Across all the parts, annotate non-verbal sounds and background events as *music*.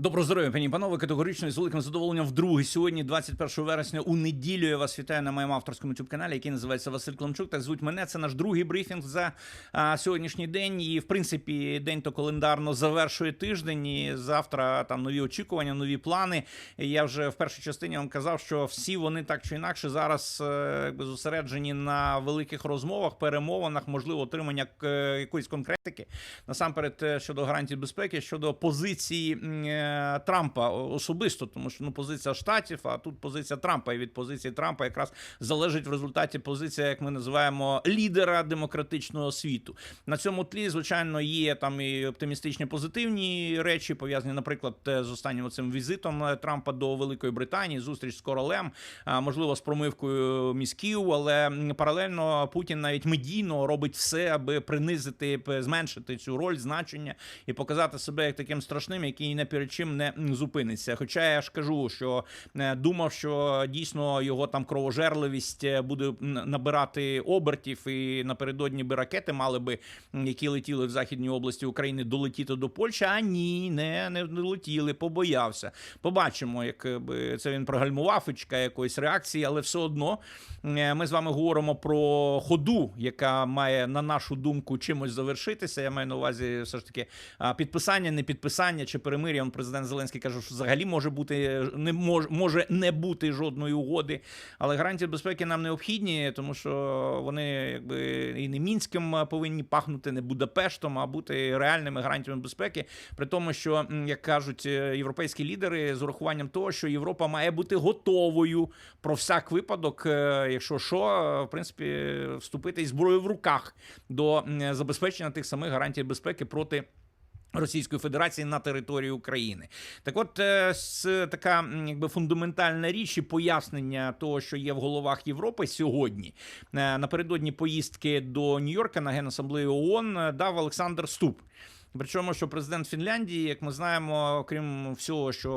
Доброго здоров'я, пані панове. Категорично і з великим задоволенням вдруге сьогодні, 21 вересня, у неділю. Я вас вітаю на моєму авторському youtube каналі, який називається Василь Климчук. Так звуть мене. Це наш другий брифінг за а, сьогоднішній день. І в принципі, день то календарно завершує тиждень. І завтра там нові очікування, нові плани. Я вже в першій частині вам казав, що всі вони так чи інакше зараз е, якби зосереджені на великих розмовах, перемовинах, можливо, отримання якоїсь конкретики. Насамперед е, щодо гарантій безпеки, щодо позиції е, Трампа особисто, тому що ну позиція штатів, а тут позиція Трампа. І від позиції Трампа якраз залежить в результаті позиція, як ми називаємо, лідера демократичного світу. На цьому тлі, звичайно, є там і оптимістичні позитивні речі, пов'язані, наприклад, е, з останнім цим візитом е, Трампа до Великої Британії, зустріч з королем, а, можливо, з промивкою мізків, але паралельно Путін навіть медійно робить все, аби принизити, зменшити цю роль, значення і показати себе як таким страшним, який не перед чим не зупиниться. Хоча я ж кажу, що е, думав, що дійсно його там кровожерливість е, буде набирати обертів, і напередодні би ракети мали би, які летіли в західній області України, долетіти до Польщі. А ні, не, не долетіли, побоявся. Побачимо, як е, це він прогальмував і чекає якоїсь реакції, але все одно ми з вами говоримо про ходу, яка має на нашу думку чимось завершитися. Я маю на увазі все ж таки підписання, не підписання чи перемир'я. Президент Зеленський каже, що взагалі може бути не мож, може не бути жодної угоди. Але гарантії безпеки нам необхідні, тому що вони якби і не мінським повинні пахнути, не Будапештом, а бути реальними гарантіями безпеки. При тому, що як кажуть е, європейські лідери, з урахуванням того, що Європа має бути готовою про всяк випадок, е, якщо що, е, в принципі, вступити із зброєю в руках до забезпечення тих самих гарантій безпеки проти. Російської Федерації на території України, так, от з така якби фундаментальна річ і пояснення того, що є в головах Європи сьогодні. Е, Напередодні поїздки до Нью-Йорка на генасамблею ООН е, дав Олександр Ступ. Причому, що президент Фінляндії, як ми знаємо, окрім всього, що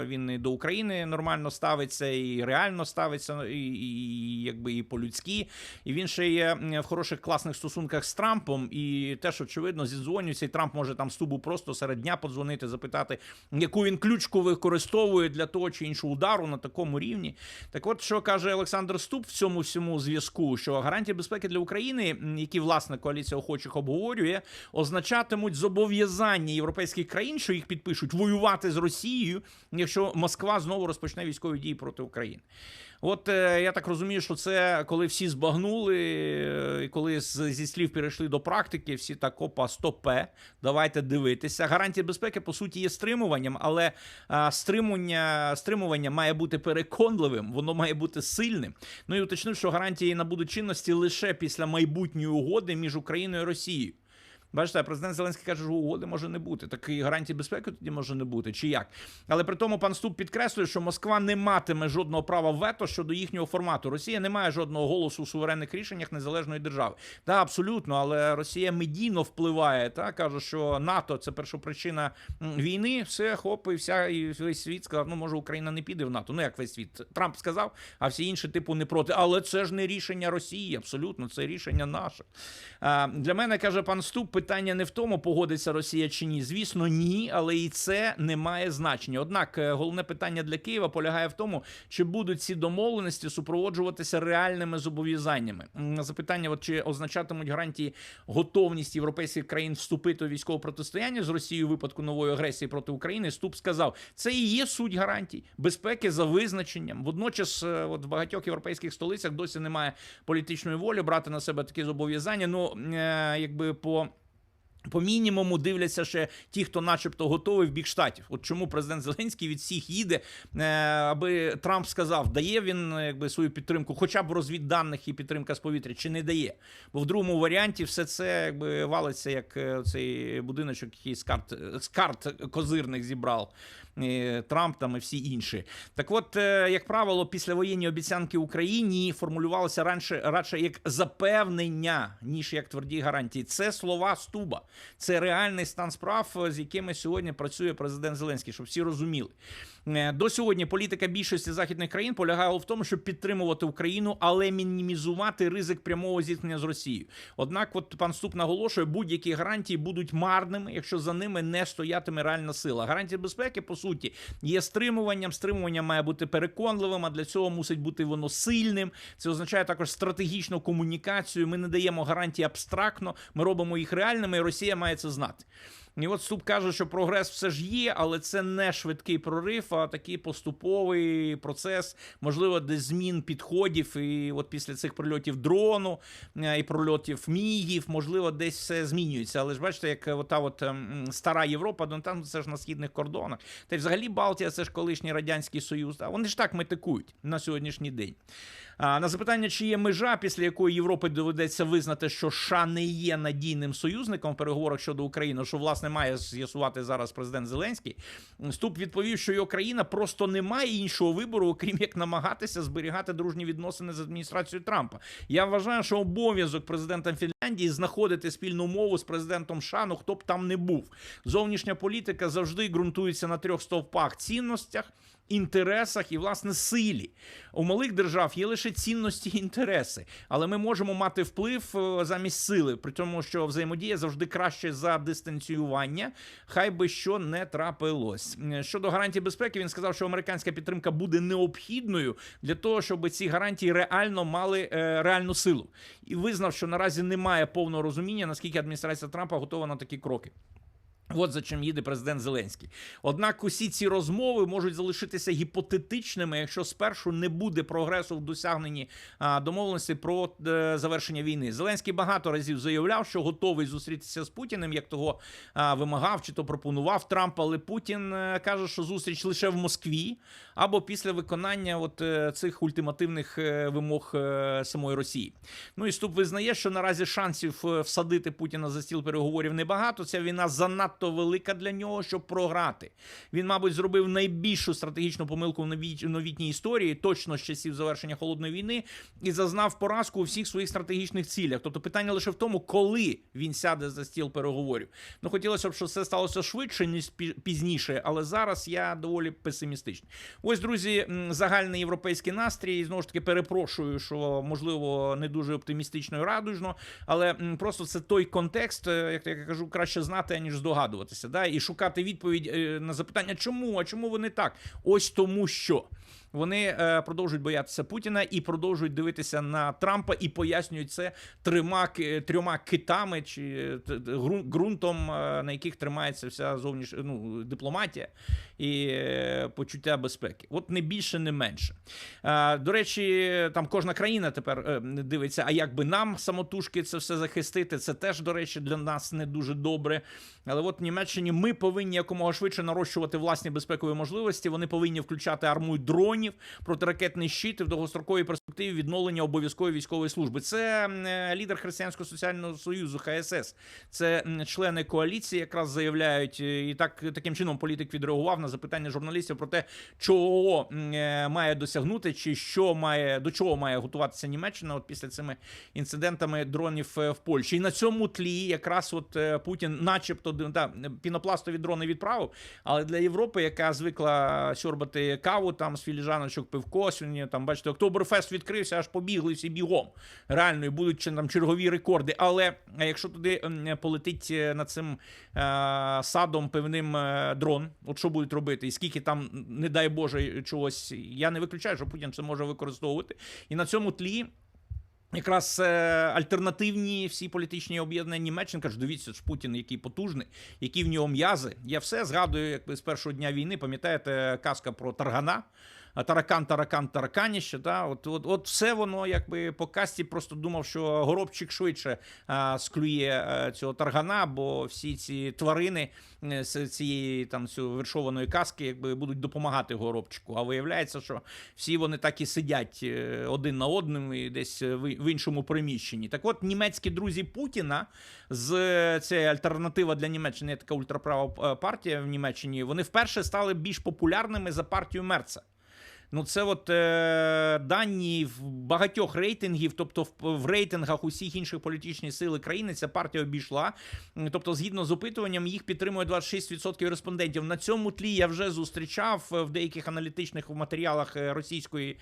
е, він і до України нормально ставиться, і реально ставиться, і, і якби і по-людськи, і він ще є в хороших класних стосунках з Трампом. І теж очевидно зідзвонюється, і Трамп може там стубу просто серед дня подзвонити, запитати, яку він ключку використовує для того чи іншого удару на такому рівні. Так, от що каже Олександр Ступ в цьому всьому зв'язку, що гарантії безпеки для України, які власне коаліція охочих обговорює, означатимуть зобов'язання європейських країн, що їх підпишуть, воювати з Росією, якщо Москва знову розпочне військові дії проти України. От е, я так розумію, що це коли всі збагнули, е, і коли зі слів перейшли до практики, всі так опа, стопе, давайте дивитися. Гарантія безпеки по суті є стримуванням, але стримування, стримування має бути переконливим, воно має бути сильним. Ну і уточнив, що гарантії набудуть чинності лише після майбутньої угоди між Україною і Росією. Бачите, президент Зеленський каже, що угоди може не бути. Такої гарантії безпеки тоді може не бути, чи як? Але при тому пан Ступ підкреслює, що Москва не матиме жодного права вето щодо їхнього формату. Росія не має жодного голосу у суверенних рішеннях незалежної держави. Та абсолютно, але Росія медійно впливає. Та каже, що НАТО це першопричина війни. Все хоп, і вся і весь світ сказав, ну може Україна не піде в НАТО. Ну як весь світ Трамп сказав, а всі інші типу не проти. Але це ж не рішення Росії, абсолютно, це рішення наше. Для мене каже пан Ступ, питання не в тому, погодиться Росія чи ні. Звісно, ні, але і це не має значення. Однак е, головне питання для Києва полягає в тому, чи будуть ці домовленості супроводжуватися реальними зобов'язаннями. Запитання, от чи означатимуть гарантії готовність європейських країн вступити у військове протистояння з Росією у випадку нової агресії проти України. Ступ сказав, це і є суть гарантій безпеки за визначенням. Водночас, е, от в багатьох європейських столицях досі немає політичної волі брати на себе такі зобов'язання. Ну е, якби по. По мінімуму дивляться ще ті, хто, начебто, готовий в бік штатів. От чому президент Зеленський від всіх їде, е, аби Трамп сказав, дає він е, якби свою підтримку, хоча б розвідданих і підтримка з повітря, чи не дає. Бо в другому варіанті все це якби валиться, як е, цей будиночок, який з карт з карт козирних зібрав Трамп там і всі інші. Так, от, як правило, післявоєнні обіцянки Україні формулювалися раніше радше як запевнення, ніж як тверді гарантії. Це слова Стуба. Це реальний стан справ, з якими сьогодні працює президент Зеленський, щоб всі розуміли. Е, До сьогодні політика більшості західних країн полягала в тому, щоб підтримувати Україну, але мінімізувати ризик прямого зіткнення з Росією. Однак, от пан Ступ наголошує, будь-які гарантії будуть марними, якщо за ними не стоятиме реальна сила. Гарантія безпеки, по суті, є стримуванням. Стримування має бути переконливим, а для цього мусить бути воно сильним. Це означає також стратегічну комунікацію. Ми не даємо гарантії абстрактно, ми робимо їх реальними, і Росія має це знати. І от Ступ каже, що прогрес все ж є, але це не швидкий прорив, а такий поступовий процес, можливо, десь змін підходів. І от після цих прильотів дрону е, і прильотів мігів, можливо, десь все змінюється. Але ж бачите, як ота от ем, стара Європа, ну там це ж на східних кордонах. Та й взагалі Балтія, це ж колишній радянський союз. А вони ж так метикують на сьогоднішній день. А на запитання, чи є межа, після якої Європі доведеться визнати, що США не є надійним союзником в переговорах щодо України, що власне має з'ясувати зараз президент Зеленський, Ступ відповів, що його країна просто не має іншого вибору, окрім як намагатися зберігати дружні відносини з адміністрацією Трампа. Я вважаю, що обов'язок президента Фінляндії знаходити спільну мову з президентом США, ну хто б там не був. Зовнішня політика завжди ґрунтується на трьох стовпах цінностях інтересах і власне силі. У малих держав є лише цінності і інтереси, але ми можемо мати вплив е, замість сили, при тому, що взаємодія завжди краще за дистанціювання, хай би що не трапилось. Щодо гарантій безпеки, він сказав, що американська підтримка буде необхідною для того, щоб ці гарантії реально мали е, реальну силу, і визнав, що наразі немає повного розуміння, наскільки адміністрація Трампа готова на такі кроки. От за чим їде президент Зеленський. Однак усі ці розмови можуть залишитися гіпотетичними, якщо спершу не буде прогресу в досягненні домовленості про е, завершення війни. Зеленський багато разів заявляв, що готовий зустрітися з Путіним, як того вимагав чи то пропонував Трамп, але Путін е, каже, що зустріч лише в Москві або після виконання от е, цих ультимативних вимог самої Росії. Ну і Ступ визнає, що наразі шансів всадити Путіна за стіл переговорів небагато. Ця війна занадто велика для нього, щоб програти. Він, мабуть, зробив найбільшу стратегічну помилку в новітній історії, точно з часів завершення холодної війни, і зазнав поразку у всіх своїх стратегічних цілях. Тобто питання лише в тому, коли він сяде за стіл переговорів. Ну хотілося б, щоб це сталося швидше, ніж пізніше, але зараз я доволі песимістичний. Ось, друзі, загальний європейський настрій. Знову ж таки, перепрошую, що можливо не дуже оптимістично і радужно, але просто це той контекст, е, як я кажу, краще знати, аніж здогадуватися. Да? І шукати відповідь е, на запитання, чому, а чому вони так? Ось тому що. Вони е, продовжують боятися Путіна і продовжують дивитися на Трампа і пояснюють це трьома трьома китами чи е, ґрунтом, е, на яких тримається вся зовніш... ну, дипломатія і почуття безпеки. От не більше, не менше. До речі, там кожна країна тепер дивиться, а як би нам самотужки це все захистити. Це теж, до речі, для нас не дуже добре. Але от в Німеччині ми повинні якомога швидше нарощувати власні безпекові можливості. Вони повинні включати армію дронів, протиракетний щит і в довгостроковій перспективі відновлення обов'язкової військової служби. Це е, лідер Християнського соціального союзу ХСС. Це члени коаліції, якраз заявляють, е, і так таким чином політик відреагував на запитання журналістів про те, чого е, має досягнути, чи що має до чого має готуватися Німеччина. От після цими інцидентами дронів в Польщі. І на цьому тлі якраз от Путін, начебто, да, пінопластові дрони відправив. Але для Європи, яка звикла сьорбати каву там з філіжаночок пивко, сьогодні там бачите, Октоберфест відкрився, аж побігли всі бігом. Реально, і будуть там чергові рекорди. Але е, якщо туди полетить е, над цим е, садом певним е, дрон, от що будуть робити, і скільки там, не дай Боже, чогось, я не виключаю, що Путін це може використовувати. І на цьому тлі. Якраз е, альтернативні всі політичні об'єднання Німеччини кажуть, дивіться ж Путін, який потужний, які в нього м'язи. Я все згадую, якби з першого дня війни, пам'ятаєте, казка про Таргана. А Таракан, таракан, тараканіще. Та? От, от, от все воно якби по касті просто думав, що горобчик швидше а, склює а, цього таргана, бо всі ці тварини е, з цієї там цього вершованої казки якби будуть допомагати горобчику. А виявляється, що всі вони так і сидять е, один на одному і десь в іншому приміщенні. Так от німецькі друзі Путіна з е, це альтернатива для Німеччини, така ультраправа е, партія в Німеччині. Вони вперше стали більш популярними за партію Мерца. Ну, це от е, дані в багатьох рейтингів, тобто в, в рейтингах усіх інших політичних сил країни ця партія обійшла. Тобто, згідно з опитуванням, їх підтримує 26% респондентів. На цьому тлі я вже зустрічав е, в деяких аналітичних матеріалах е, російської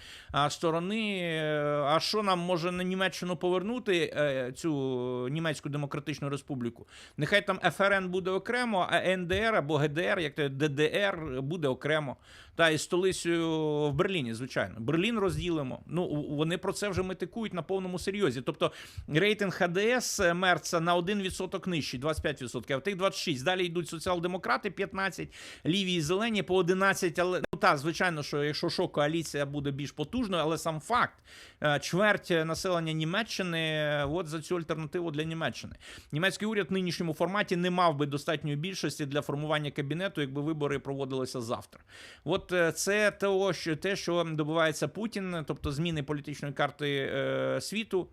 сторони. е, А що нам може на Німеччину повернути цю німецьку демократичну республіку? Нехай там ФРН буде окремо, а НДР або ГДР, як то ДДР, буде окремо. Та і столицею в Берліні, звичайно. Берлін розділимо. Ну вони про це вже метикують на повному серйозі. Тобто рейтинг ХДС Мерца на 1% нижчий, 25%, а в тих 26. Далі йдуть соціал-демократи 15, ліві і зелені по 11, але ну та звичайно, що якщо що, коаліція буде більш потужною, але сам факт е, чверть населення Німеччини е, от за цю альтернативу для Німеччини. Німецький уряд в нинішньому форматі не мав би достатньої більшості для формування кабінету, якби вибори проводилися завтра. От е, це того, що те, що добувається Путін, тобто зміни політичної карти е, світу.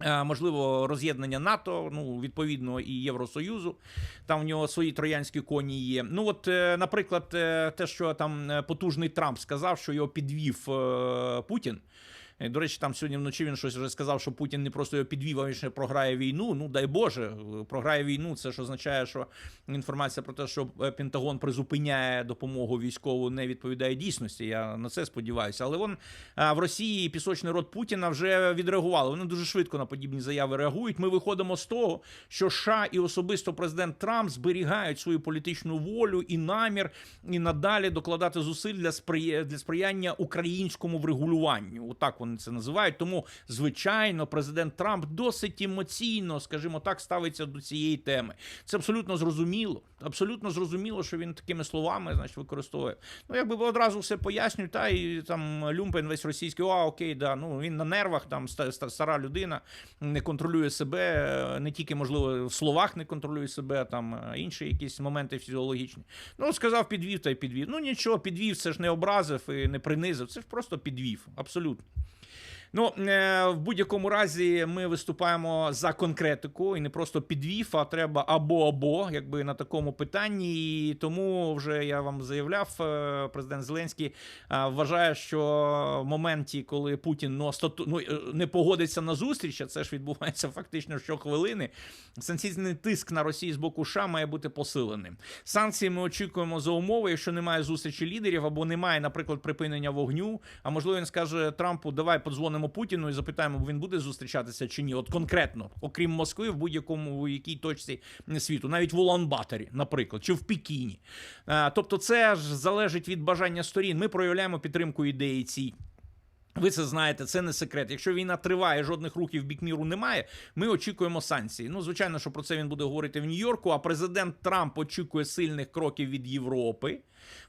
Е, Можливо, роз'єднання НАТО, ну відповідно, і Євросоюзу. Там в нього свої троянські коні є. Ну, от, наприклад, те, що там потужний Трамп сказав, що його підвів Путін. Е, До речі, там сьогодні вночі він щось вже сказав, що Путін не просто його підвів, а він ще програє війну. Ну дай Боже, програє війну. Це ж означає, що інформація про те, що е, Пентагон призупиняє допомогу військову, не відповідає дійсності. Я на це сподіваюся. Але вон в Росії пісочний рот Путіна вже відреагували. Вони дуже швидко на подібні заяви реагують. Ми виходимо з того, що США і особисто президент Трамп зберігають свою політичну волю і намір і надалі докладати зусиль для сприяння українському врегулюванню. Отак вони це називають. Тому, звичайно, президент Трамп досить емоційно, скажімо так, ставиться до цієї теми. Це абсолютно зрозуміло. Абсолютно зрозуміло, що він такими словами значить, використовує. Ну, якби одразу все пояснюють, та і там Люмпен весь російський, а окей, да, ну він на нервах, там ста- ста- стара людина, не контролює себе, не тільки, можливо, в словах не контролює себе, там е, інші якісь моменти фізіологічні. Ну, сказав, підвів та й підвів. Ну нічого, підвів, це ж не образив і не принизив, це ж просто підвів. Абсолютно. Ну, е, в будь-якому разі ми виступаємо за конкретику і не просто підвів, а треба або-або, якби на такому питанні. І тому вже я вам заявляв, е, президент Зеленський е, вважає, що в моменті, коли Путін ну, остату- ну, не погодиться на зустріч, а це ж відбувається фактично щохвилини, санкційний тиск на Росію з боку США має бути посиленим. Санкції ми очікуємо за умови, якщо немає зустрічі лідерів або немає, наприклад, припинення вогню. А можливо, він скаже Трампу: давай подзвонимо Путіну і запитаємо, він буде зустрічатися чи ні. От конкретно, окрім Москви, в будь-якому в якій точці світу, навіть в Улан-Баторі, наприклад, чи в Пекіні. Тобто, це ж залежить від бажання сторін. Ми проявляємо підтримку ідеї цій. Ви це знаєте, це не секрет. Якщо війна триває, жодних рухів бік міру немає. Ми очікуємо санкцій. Ну, звичайно, що про це він буде говорити в Нью-Йорку. А президент Трамп очікує сильних кроків від Європи.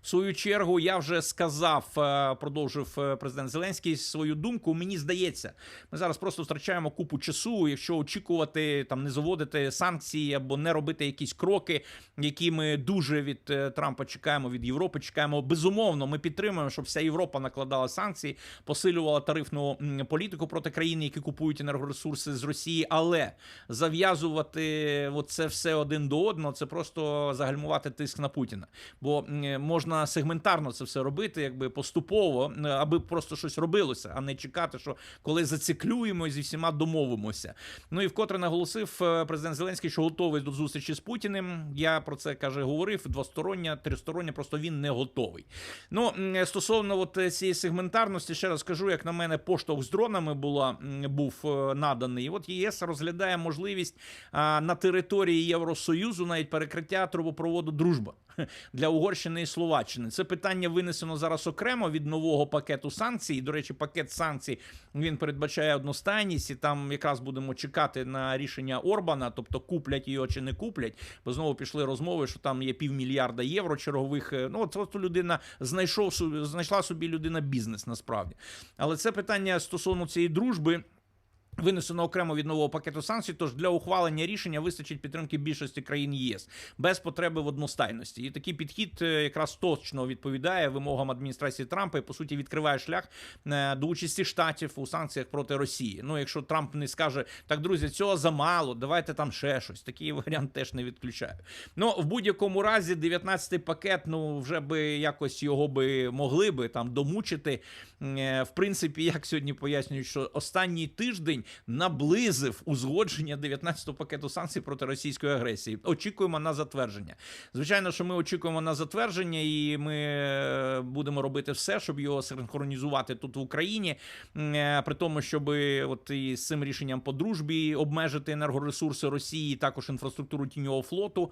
В свою чергу я вже сказав, е, продовжив е, президент Зеленський свою думку. Мені здається, ми зараз просто втрачаємо купу часу, якщо очікувати там не заводити санкції або не робити якісь кроки, які ми дуже від е, Трампа чекаємо, від Європи чекаємо. Безумовно, ми підтримуємо, щоб вся Європа накладала санкції, посилювала тарифну політику проти країн, які купують енергоресурси з Росії, але зав'язувати це все один до одного, це просто загальмувати тиск на Путіна. Бо можна сегментарно це все робити, якби поступово, е, аби просто щось робилося, а не чекати, що коли зациклюємо і зі всіма домовимося. Ну і вкотре наголосив е, президент Зеленський, що готовий до зустрічі з Путіним. Я про це каже, говорив двостороння, тристороння, просто він не готовий. Ну стосовно от е, цієї сегментарності, ще раз кажу, як на мене, поштовх з дронами була був наданий. От ЄС розглядає можливість на території Євросоюзу навіть перекриття трубопроводу дружба для Угорщини Словаччини. Це питання винесено зараз окремо від нового пакету санкцій. До речі, пакет санкцій він передбачає одностайність, і там якраз будемо чекати на рішення Орбана, тобто куплять його чи не куплять. Бо знову пішли розмови, що там є півмільярда євро чергових. Ну, от просто людина знайшов знайшла собі людина бізнес насправді. Але це питання стосовно цієї дружби. Винесено окремо від нового пакету санкцій, тож для ухвалення рішення вистачить підтримки більшості країн ЄС без потреби в одностайності. І такий підхід е, якраз точно відповідає вимогам адміністрації Трампа і по суті відкриває шлях е, до участі штатів у санкціях проти Росії. Ну, якщо Трамп не скаже так, друзі, цього замало, давайте там ще щось. Такий *laughs* варіант теж не відключаю. Ну в будь-якому разі, 19-й пакет, ну вже би якось його би могли би там домучити. Е, В принципі, як сьогодні пояснюють, що останній тиждень наблизив узгодження 19-го пакету санкцій проти російської агресії. Очікуємо на затвердження. Звичайно, що ми очікуємо на затвердження, і ми е, будемо робити все, щоб його синхронізувати тут в Україні. Е, При тому, щоб от і з цим рішенням по дружбі обмежити енергоресурси Росії, також інфраструктуру тіньового флоту.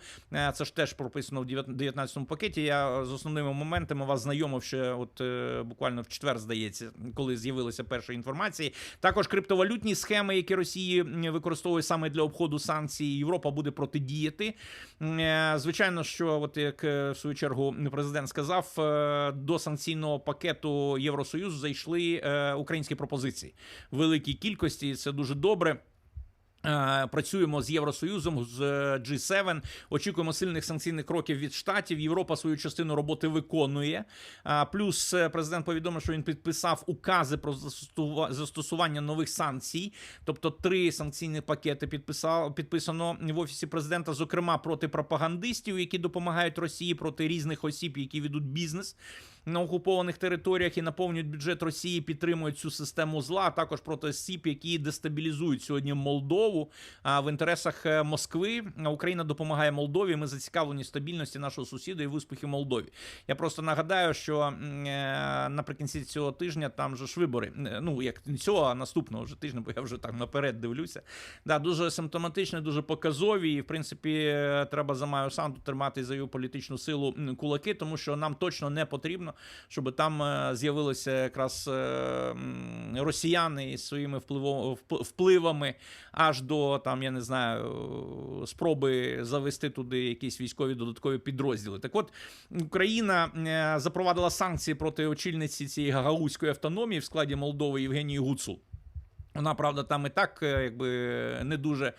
Це ж теж прописано в 19-му пакеті. Я з основними моментами вас знайомив ще, от буквально в четвер, здається, коли з'явилися перші інформації. Також криптовалютні схеми, які Росії використовує саме для обходу санкцій, Європа буде протидіяти. Е, Звичайно, що, от як е, в свою чергу президент сказав, е, до санкційного пакету Євросоюзу зайшли українські пропозиції великій кількості. Це дуже добре. Е, Працюємо з Євросоюзом з е, G7, Очікуємо сильних санкційних кроків від штатів. Європа свою частину роботи виконує. А, Плюс е, президент повідомив, що він підписав укази про застосува- застосування нових санкцій. Тобто три санкційні пакети підписав підписано в офісі президента, зокрема проти пропагандистів, які допомагають Росії проти різних осіб, які ведуть бізнес на окупованих територіях і наповнюють бюджет Росії, підтримують цю систему зла, а також проти осіб, які дестабілізують сьогодні Молдову а, в інтересах е, Москви. Україна допомагає Молдові. Ми зацікавлені стабільності нашого сусіда і в успіхи Молдові. Я просто нагадаю, що е, наприкінці цього тижня там же ж вибори. Е, Ну як цього, а наступного вже тижня, бо я вже так наперед дивлюся. Да, дуже симптоматичні, дуже показові. І в принципі, треба за Маю Санду тримати за її політичну силу кулаки, тому що нам точно не потрібно, щоб там е, з'явилися якраз е, росіяни із своїми впливами аж до там, я не знаю, спроби завести туди якісь військові додаткові підрозділи. Так от Україна е, запровадила санкції проти очільниці цієї гагаузької автономії в складі Молдови Євгенії Гуцул. Вона, правда, там і так якби не дуже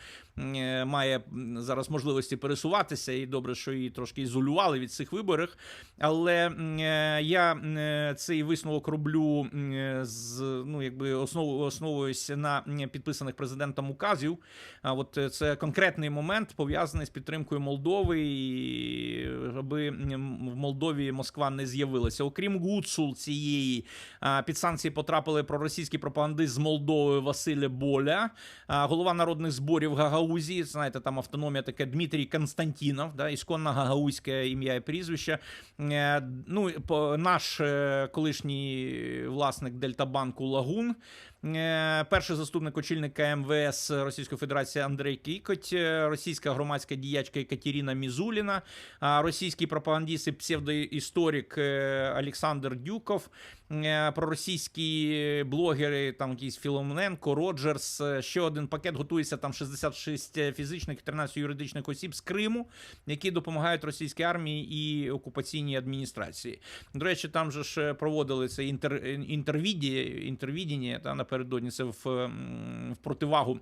має зараз можливості пересуватися, і добре, що її трошки ізолювали від цих виборів. Але е, я е, цей висновок роблю е, з ну, якби основу основуюся на підписаних президентом указів. А от е, це конкретний момент пов'язаний з підтримкою Молдови, і аби в Молдові Москва не з'явилася. Окрім Гуцул цієї під санкції потрапили проросійський пропагандист з Молдови Василя Боля, голова народних зборів Гагаузії. Знаєте, там автономія таке Дмитрій Константінов, да, ісконно гагаузьке ім'я і прізвище. Е, Ну, наш е, колишній власник Дельтабанку Лагун. Е, Перший заступник очільника МВС Російської Федерації Андрей Кікоть, е, російська громадська діячка Екатерина Мізуліна, російський пропагандист і псевдоісторик е, Олександр Дюков, проросійські блогери, там якийсь Філоменко, Роджерс. Ще один пакет готується там 66 фізичних і 13 юридичних осіб з Криму, які допомагають російській армії і окупаційній адміністрації. До речі, там же ж проводили це інтер, інтервіді, інтервідіння та напередодні це в, в противагу.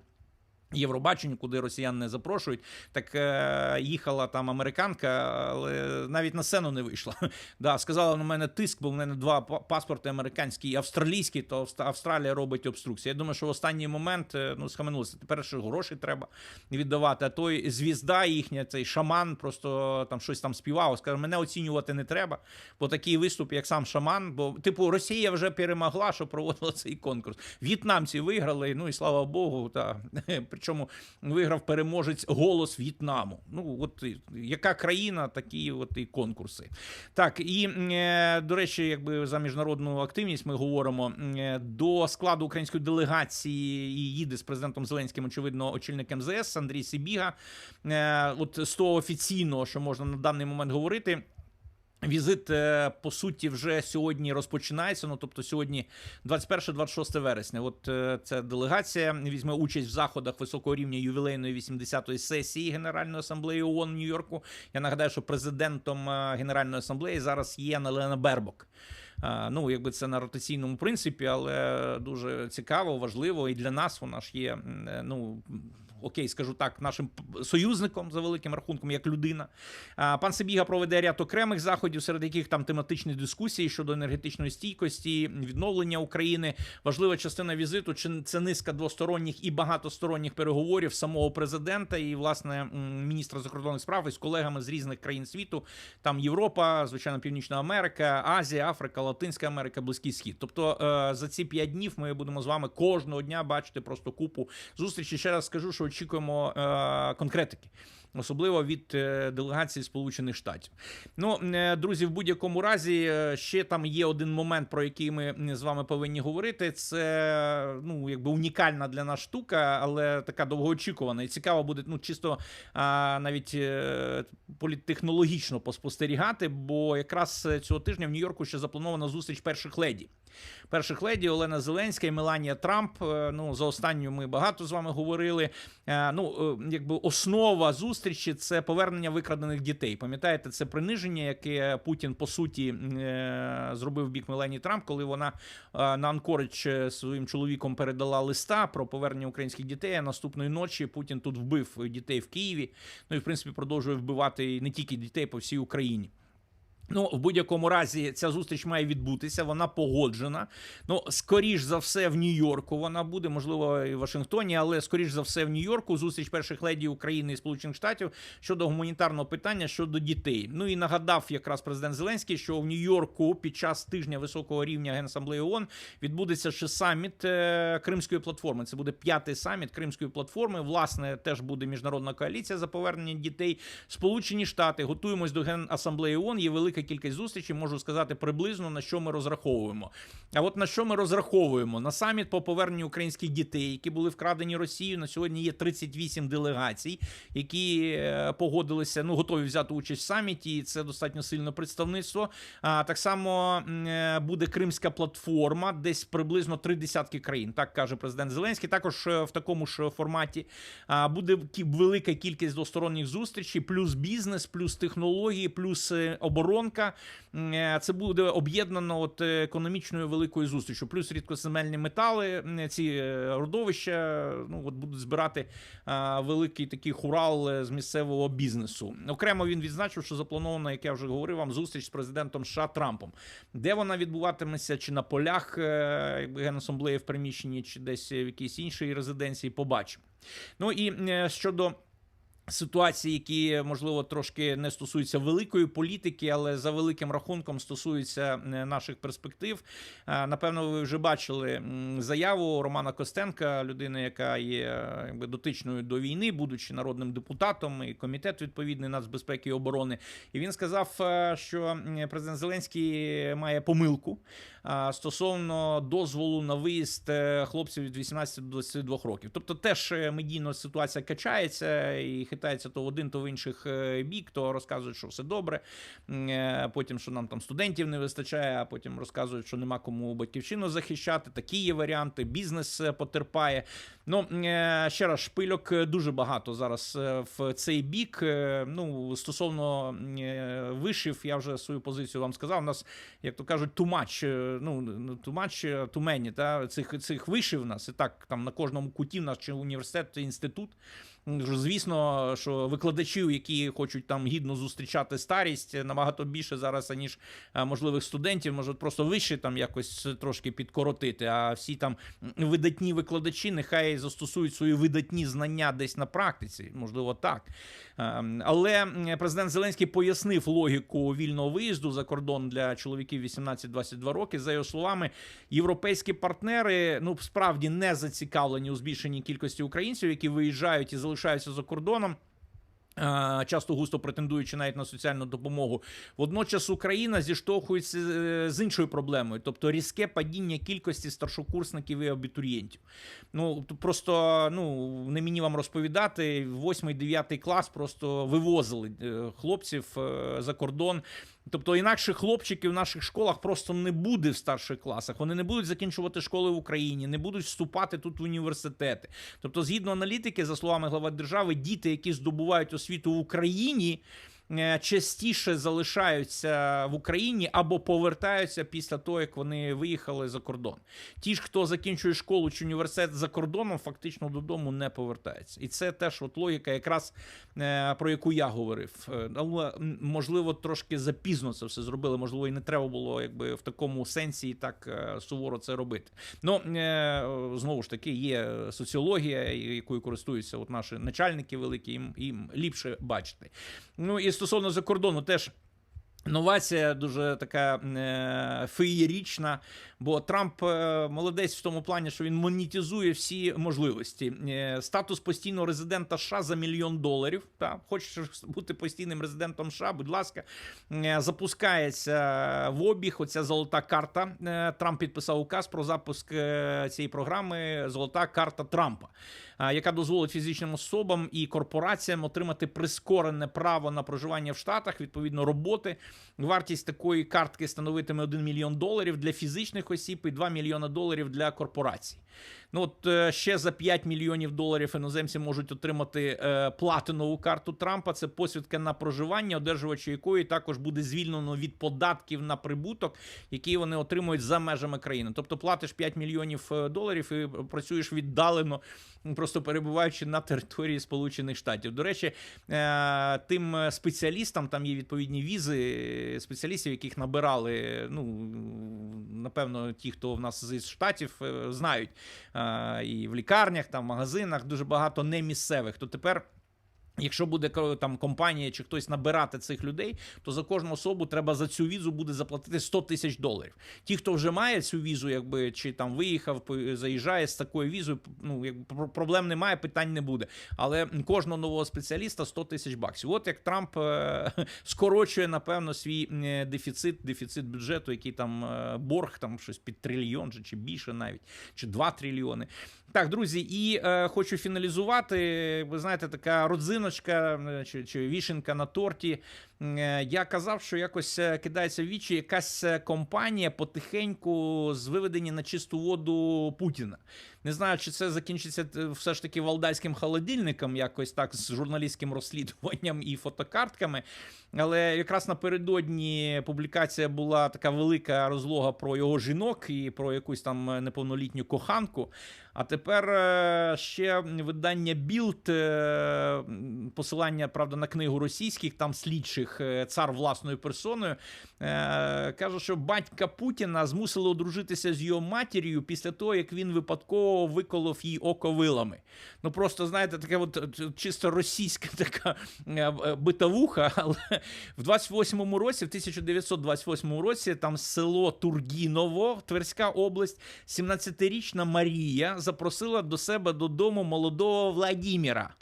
Євробаченню, куди росіян не запрошують, так е, їхала там американка, але навіть на сцену не вийшла. *laughs* Да, сказала на мене тиск, бо в мене два паспорти американський і австралійський, то Австралія робить обструкцію. Я думаю, що в останній момент е, ну схаменулося. Тепер ще гроші треба віддавати. А той звізда їхня, цей шаман, просто там щось там співав. Скаже, мене оцінювати не треба. Бо такий виступ, як сам шаман, бо типу Росія вже перемогла, що проводила цей конкурс. В'єтнамці виграли, ну і слава Богу, та *laughs* причому виграв переможець голос В'єтнаму. Ну от яка країна, такі от і конкурси. Так і е, до речі, якби за міжнародну активність ми говоримо е, до складу української делегації і їде з президентом Зеленським, очевидно, очільник МЗС Андрій Сибіга. Е, От з того офіційного, що можна на даний момент говорити. Візит, е, по суті, вже сьогодні розпочинається. Ну, тобто, сьогодні 21-26 вересня. От е, ця делегація візьме участь в заходах високого рівня ювілейної 80-ї сесії Генеральної асамблеї ООН в Нью-Йорку. Я нагадаю, що президентом е, Генеральної асамблеї зараз є Налена Бербок. ну якби це на ротаційному принципі, але дуже цікаво, важливо і для нас вона ж є. Ну окей, скажу так, нашим союзником за великим рахунком, як людина. Пан Сибіга проведе ряд окремих заходів, серед яких там тематичні дискусії щодо енергетичної стійкості, відновлення України. Важлива частина візиту чи це низка двосторонніх і багатосторонніх переговорів самого президента і власне міністра закордонних справ із колегами з різних країн світу. Там Європа, звичайно, Північна Америка, Азія, Африка, Латинська Америка, Близький Схід. Тобто е, за ці п'ять днів ми будемо з вами кожного дня бачити просто купу зустрічей. Ще раз скажу, що очікуємо е, конкретики. Особливо від е, делегації Сполучених Штатів. Ну, е, друзі, в будь-якому разі е, ще там є один момент, про який ми з вами повинні говорити. Це ну, якби унікальна для нас штука, але така довгоочікувана. І цікаво буде ну, чисто а, навіть політтехнологічно поспостерігати, бо якраз цього тижня в Нью-Йорку ще запланована зустріч перших леді. Перших леді Олена Зеленська і Меланія Трамп. Ну, за останню ми багато з вами говорили. Ну, якби основа зустрічі це повернення викрадених дітей. Пам'ятаєте, це приниження, яке Путін по суті е, зробив бік Мелені Трамп, коли вона е, на Анкорич е, своїм чоловіком передала листа про повернення українських дітей. А наступної ночі Путін тут вбив дітей в Києві. Ну і в принципі продовжує вбивати не тільки дітей по всій Україні. Ну, в будь-якому разі, ця зустріч має відбутися. Вона погоджена. Ну, скоріш за все, в Нью-Йорку вона буде, можливо, і в Вашингтоні, але скоріш за все в Нью-Йорку зустріч перших леді України і Сполучених Штатів щодо гуманітарного питання щодо дітей. Ну і нагадав якраз президент Зеленський, що в Нью-Йорку під час тижня високого рівня Генасамблеї ООН відбудеться ще саміт е, Кримської платформи. Це буде п'ятий саміт Кримської платформи. Власне, теж буде міжнародна коаліція за повернення дітей. Сполучені Штати готуємось до Генасамблеї ООН. Є велика кількість зустрічей. Можу сказати приблизно на що ми розраховуємо. А от на що ми розраховуємо? На саміт по поверненню українських дітей, які були вкрадені Росією. На сьогодні є 38 делегацій, які е, погодилися, ну готові взяти участь в саміті. І це достатньо сильне представництво. А так само е, буде Кримська платформа, десь приблизно три десятки країн. Так каже президент Зеленський. Також е, в такому ж форматі буде велика кількість двосторонніх зустрічей, плюс бізнес, плюс технології, плюс оборонка. Це буде об'єднано от економічною великою зустрічю. Плюс рідкоземельні метали, ці е, родовища. Ну от будуть збирати великий такий хурал е, з місцевого бізнесу. Окремо він відзначив, що запланована, як я вже говорив вам, зустріч з президентом США Трампом. Де вона відбуватиметься, чи на полях е, генасамблеї в приміщенні, чи десь в якійсь іншій резиденції, побачимо. Ну і щодо. Ситуації, які можливо трошки не стосуються великої політики, але за великим рахунком стосуються е, наших перспектив. Е, Напевно, ви вже бачили заяву Романа Костенка, людини, яка є е, якби дотичною до війни, будучи народним депутатом, і комітет відповідний нацбезпеки і оборони. І він сказав, що президент Зеленський має помилку стосовно дозволу на виїзд е, хлопців від 18 до 22 років. Тобто, теж е, медійно ситуація качається і хитається то в один, то в інших е, бік, то розказують, що все добре. Потім, що нам там студентів не вистачає, а потім розказують, що нема кому батьківщину захищати. Такі є варіанти. Бізнес потерпає. Ну ще раз, шпильок дуже багато зараз в цей бік. Ну стосовно вишів, я вже свою позицію вам сказав. У нас, як то кажуть, е, ну too much, е, too many, та цих цих вишів у нас і так там на кожному куті в нас чи університет, чи інститут. Звісно, що викладачів, які хочуть там гідно зустрічати старість, набагато більше зараз, аніж можливих студентів, можуть просто вище там якось трошки підкоротити. А всі там видатні викладачі нехай застосують свої видатні знання десь на практиці, можливо, так. Ем, Але президент Зеленський пояснив логіку вільного виїзду за кордон для чоловіків 18-22 роки. За його словами, європейські партнери ну справді не зацікавлені у збільшенні кількості українців, які виїжджають і залишаються за кордоном. е, Часто густо претендуючи навіть на соціальну допомогу, водночас Україна зіштовхується е, з іншою проблемою, тобто різке падіння кількості старшокурсників і абітурієнтів. Ну просто ну не мені вам розповідати. 8-9 клас просто вивозили е, хлопців за кордон. Тобто інакше хлопчиків в наших школах просто не буде в старших класах. Вони не будуть закінчувати школи в Україні, не будуть вступати тут в університети. Тобто, згідно аналітики, за словами глава держави, діти, які здобувають освіту в Україні. Е, частіше залишаються в Україні або повертаються після того, як вони виїхали за кордон. Ті ж, хто закінчує школу чи університет за кордоном, фактично додому не повертається. І це теж от логіка, якраз е, про яку я говорив. Е, Але можливо трошки запізно це все зробили. Можливо, і не треба було якби в такому сенсі так суворо це робити. Ну знову ж таки, є соціологія, якою користуються от наші начальники великі, їм, їм ліпше бачити. Ну і стосовно закордону, теж. Новація дуже така е, феєрічна, бо Трамп е, молодець в тому плані, що він монетизує всі можливості. Е, статус постійного резидента США за мільйон доларів. Та хочеш бути постійним резидентом США, будь ласка, е, запускається в обіг. Оця золота карта. Е, Трамп підписав указ про запуск е, цієї програми Золота карта Трампа, е, яка дозволить фізичним особам і корпораціям отримати прискорене право на проживання в Штатах, відповідно роботи. Вартість такої картки становитиме 1 мільйон доларів для фізичних осіб і 2 мільйона доларів для корпорацій. Ну от е, ще за 5 мільйонів доларів іноземці можуть отримати е, платинову карту Трампа. Це посвідка на проживання, одержувачі якої також буде звільнено від податків на прибуток, які вони отримують за межами країни. Тобто платиш 5 мільйонів е, доларів і працюєш віддалено, просто перебуваючи на території Сполучених Штатів. До речі, тим спеціалістам там є відповідні візи спеціалістів, яких набирали. Ну напевно, ті, хто в нас з штатів знають і в лікарнях, там в магазинах дуже багато не місцевих. То тепер. Якщо буде там компанія чи хтось набирати цих людей, то за кожну особу треба за цю візу буде заплатити 100 тисяч доларів. Ті, хто вже має цю візу, якби чи там виїхав, заїжджає з такою візою, ну про- проблем немає, питань не буде. Але кожного нового спеціаліста 100 тисяч баксів. От як Трамп е, *laughs* скорочує, напевно, свій е, дефіцит, дефіцит бюджету, який там е, борг, там щось під трильйон чи, більше навіть, чи 2 трильйони. Так, друзі, і е, хочу фіналізувати. Ви знаєте, така родзиночка е, чи, чи вішенка на торті. Е, Я казав, що якось е, кидається в вічі якась е, компанія потихеньку з виведення на чисту воду Путіна. Не знаю, чи це закінчиться все ж таки валдайським холодильником, якось так з журналістським розслідуванням і фотокартками. Але якраз напередодні публікація була така велика розлога про його жінок і про якусь там неповнолітню коханку. А тепер ще видання Білд, посилання, правда, на книгу російських там слідчих е, цар власною персоною. е, Каже, що батька Путіна змусили одружитися з його матір'ю після того, як він випадково виколов їй око вилами. Ну просто знаєте, таке от е, чисто російська *laughs* така битовуха, але в 28-му році, в 1928 році, там село Тургіново, Тверська область, 17-річна Марія запросила до себе додому молодого Владіміра.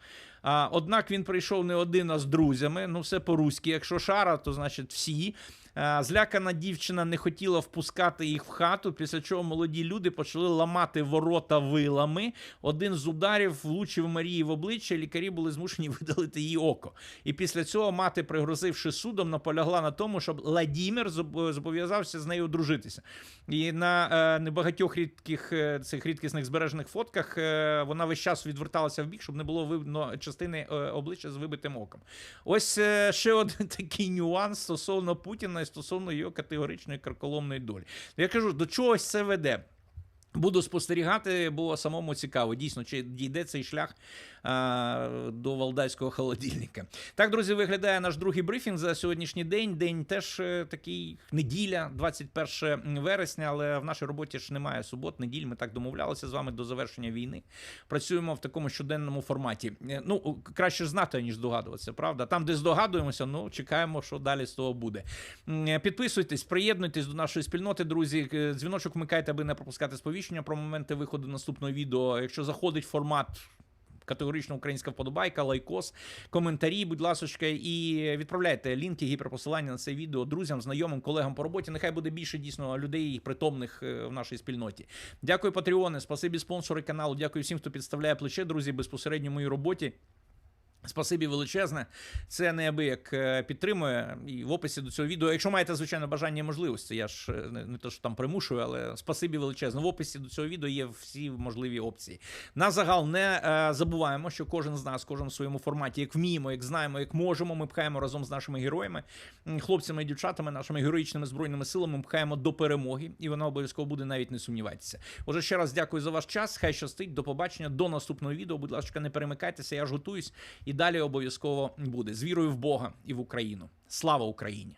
Однак він прийшов не один, а з друзями. Ну, все по-руськи. Якщо шара, то значить всі. А, Злякана дівчина не хотіла впускати їх в хату, після чого молоді люди почали ламати ворота вилами. Один з ударів влучив Марії в обличчя. Лікарі були змушені *laughs* видалити її око. І після цього мати, пригрозивши судом, наполягла на тому, щоб Владімір зобов'язався з нею одружитися. І на е, небагатьох рідких е, цих рідкісних збережених фотках е, вона весь час відверталася в бік, щоб не було видно частини е, обличчя з вибитим оком. Ось е, ще один *laughs* такий нюанс стосовно Путіна стосовно його категоричної карколомної долі. Я кажу, до чогось це веде. Буду спостерігати, бо самому цікаво, дійсно, чи дійде цей шлях а, до валдайського холодильника. Так, друзі, виглядає наш другий брифінг за сьогоднішній день. День теж е, такий неділя, 21 вересня, але в нашій роботі ж немає субот, неділь. Ми так домовлялися з вами до завершення війни. Працюємо в такому щоденному форматі. Е, Ну, краще знати, ніж здогадуватися, правда? Там, де здогадуємося, ну чекаємо, що далі з того буде. Е, Підписуйтесь, приєднуйтесь до нашої спільноти, друзі. Дзвіночок вмикайте, аби не пропускати сповіщення про моменти виходу наступного відео. Якщо заходить формат. Категорично українська вподобайка, лайкос, коментарі, будь ласочка, і відправляйте лінки, гіперпосилання на це відео друзям, знайомим, колегам по роботі. Нехай буде більше дійсно людей притомних е, в нашій спільноті. Дякую, Патреони, спасибі спонсори каналу. Дякую всім, хто підставляє плече, друзі, безпосередньо в моїй роботі. Спасибі величезне. Це неабияк е, підтримує. І в описі до цього відео, якщо маєте звичайно бажання і можливості, я ж е, не, то, що там примушую, але спасибі величезне. В описі до цього відео є всі можливі опції. На загал не е, забуваємо, що кожен з нас, кожен в своєму форматі, як вміємо, як знаємо, як можемо, ми пхаємо разом з нашими героями, хлопцями і дівчатами, нашими героїчними збройними силами, ми пхаємо до перемоги, і вона обов'язково буде навіть не сумнівайтеся. Отже, ще раз дякую за ваш час. Хай щастить. До побачення. До наступного відео. Будь ласка, не перемикайтеся. Я ж готуюсь і далі обов'язково буде з вірою в Бога і в Україну. Слава Україні!